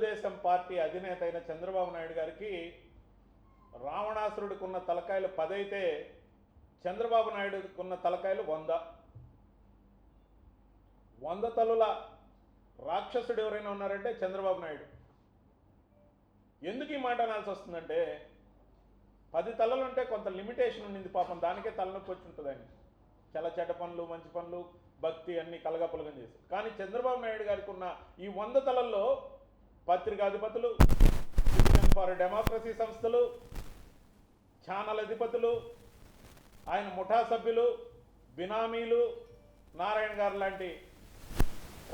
Telugu Desam party అధినేత అయిన చంద్రబాబు నాయుడు గారికి రావణాసురుడికి ఉన్న తలకాయలు పదైతే చంద్రబాబు నాయుడుకి ఉన్న తలకాయలు వంద. వంద తలుల రాక్షసుడు ఎవరైనా ఉన్నారంటే చంద్రబాబు నాయుడు. ఎందుకు ఈ మాట అనాల్సి వస్తుందంటే పది తలలు ఉంటే కొంత లిమిటేషన్ ఉండింది పాపం దానికే తలనొప్పి వచ్చి ఉంటుందని చాలా చెడ్డ పనులు మంచి పనులు భక్తి అన్ని కలగపలగం చేసి. కానీ చంద్రబాబు నాయుడు గారికి ఉన్న ఈ వంద తలల్లో పత్రికాధిపతులు సిటిజన్ ఫర్ డెమోక్రసీ సంస్థలు ఛానల్ అధిపతులు ఆయన ముఠా సభ్యులు బినామీలు నారాయణ గారు లాంటి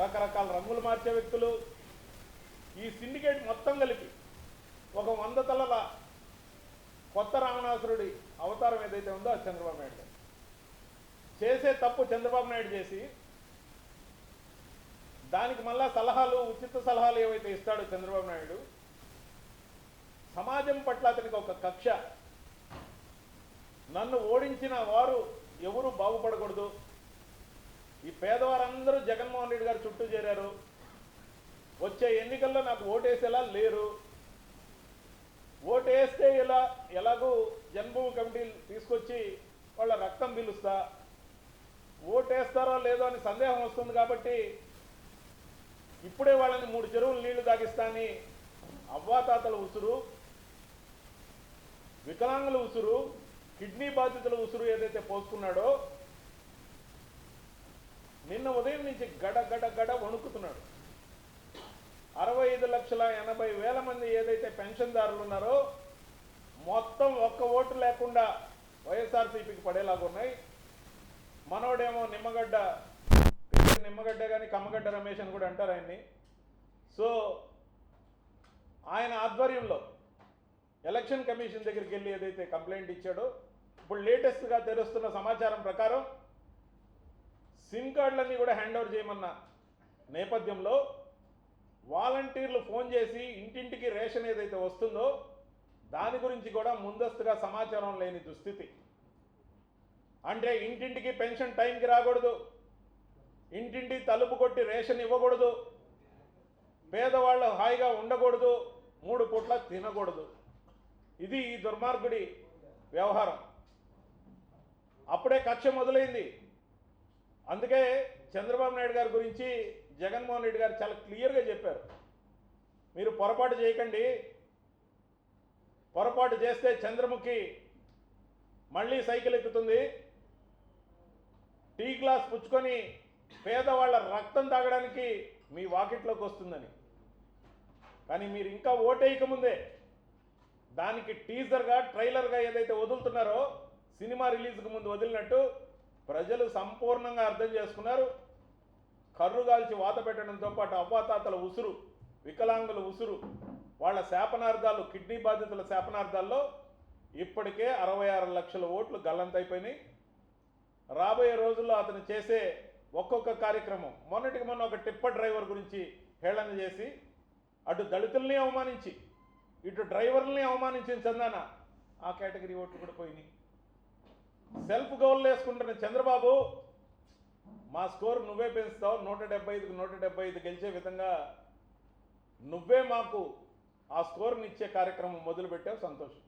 రకరకాల రంగులు మార్చే వ్యక్తులు ఈ సిండికేట్ మొత్తం కలిపి ఒక వంద తలల కొత్త రావణాసురుడి అవతారం ఏదైతే ఉందో అది చంద్రబాబు నాయుడు చేసే తప్పు చంద్రబాబు నాయుడు చేసి దానికి మళ్ళా సలహాలు ఉచిత సలహాలు ఏవైతే ఇస్తాడో చంద్రబాబు నాయుడు సమాజం పట్ల అతనికి ఒక కక్ష. నన్ను ఓడించిన వారు ఎవరు బాగుపడకూడదు. ఈ పేదవారందరూ జగన్మోహన్ రెడ్డి గారు చుట్టూ చేరారు. వచ్చే ఎన్నికల్లో నాకు ఓటేసేలా లేరు. ఓటేస్తే ఇలా ఎలాగూ జన్మభూమి కమిటీ తీసుకొచ్చి వాళ్ళ రక్తం పిలుస్తా. ఓటేస్తారో లేదో అని సందేహం వస్తుంది కాబట్టి ఇప్పుడే వాళ్ళని మూడు చెరువులు నీళ్ళు తాగిస్తాని అవ్వాతాతల ఉసురు వికలాంగుల ఉసురు కిడ్నీ బాధితుల ఉసురు ఏదైతే పోసుకున్నాడో నిన్న ఉదయం నుంచి గడ గడ గడ వణుకుతున్నాడు. అరవై ఐదు లక్షల ఎనభై వేల మంది ఏదైతే పెన్షన్దారులు ఉన్నారో మొత్తం ఒక్క ఓటు లేకుండా వైఎస్ఆర్సీపీకి పడేలాగా ఉన్నాయి. మనోడేమో నిమ్మగడ్డ కమ్మగడ్డ కానీ కమ్మగడ్డ రమేష్ అని కూడా అంటారు ఆయన్ని. సో ఆయన ఆధ్వర్యంలో ఎలక్షన్ కమిషన్ దగ్గరికి వెళ్ళి ఏదైతే కంప్లైంట్ ఇచ్చాడో ఇప్పుడు లేటెస్ట్గా తెలుస్తున్న సమాచారం ప్రకారం సిమ్ కార్డులన్నీ కూడా హ్యాండ్ ఓవర్ చేయమన్న నేపథ్యంలో వాలంటీర్లు ఫోన్ చేసి ఇంటింటికి రేషన్ ఏదైతే వస్తుందో దాని గురించి కూడా ముందస్తుగా సమాచారం లేని దుస్థితి. అంటే ఇంటింటికి పెన్షన్ టైంకి రాకూడదు. ఇంటింటి తలుపు కొట్టి రేషన్ ఇవ్వకూడదు. పేదవాళ్ళు హాయిగా ఉండకూడదు. మూడు పూట్ల తినకూడదు. ఇది ఈ దుర్మార్గుడి వ్యవహారం. అప్పుడే కక్ష మొదలైంది. అందుకే చంద్రబాబు నాయుడు గారి గురించి జగన్మోహన్ రెడ్డి గారు చాలా క్లియర్గా చెప్పారు. మీరు పొరపాటు చేయకండి. పొరపాటు చేస్తే చంద్రముఖి మళ్ళీ సైకిల్ ఎక్కుతుంది. టీ గ్లాస్ పుచ్చుకొని పేదవాళ్ళ రక్తం తాగడానికి మీ వాకిట్లోకి వస్తుందని. కానీ మీరు ఇంకా ఓటేయకముందే దానికి టీజర్గా ట్రైలర్గా ఏదైతే వదులుతున్నారో సినిమా రిలీజ్కి ముందు వదిలినట్టు ప్రజలు సంపూర్ణంగా అర్థం చేసుకున్నారు. కర్రుగాల్చి వాత పెట్టడంతో పాటు అవ్వాతాతల ఉసురు వికలాంగుల ఉసురు వాళ్ళ శాపనార్థాలు కిడ్నీ బాధితుల శాపనార్థాల్లో ఇప్పటికే అరవై ఆరు లక్షల ఓట్లు గల్లంతైపోయినాయి. రాబోయే రోజుల్లో అతను చేసే ఒక్కొక్క కార్యక్రమం. మొన్నటికి మొన్న ఒక టిప్పర్ డ్రైవర్ గురించి హేళన చేసి అటు దళితుల్ని అవమానించి ఇటు డ్రైవర్లని అవమానించిన చందాన ఆ కేటగిరీ ఓట్లు కూడా పోయినాయి. సెల్ఫ్ గోల్ వేసుకుంటున్న చంద్రబాబు మా స్కోర్ నువ్వే పెంచుతావు నూట డెబ్బై ఐదుకు నూట డెబ్బై ఐదు గెలిచే విధంగా నువ్వే మాకు ఆ స్కోర్ని ఇచ్చే కార్యక్రమం మొదలుపెట్టావు సంతోషం.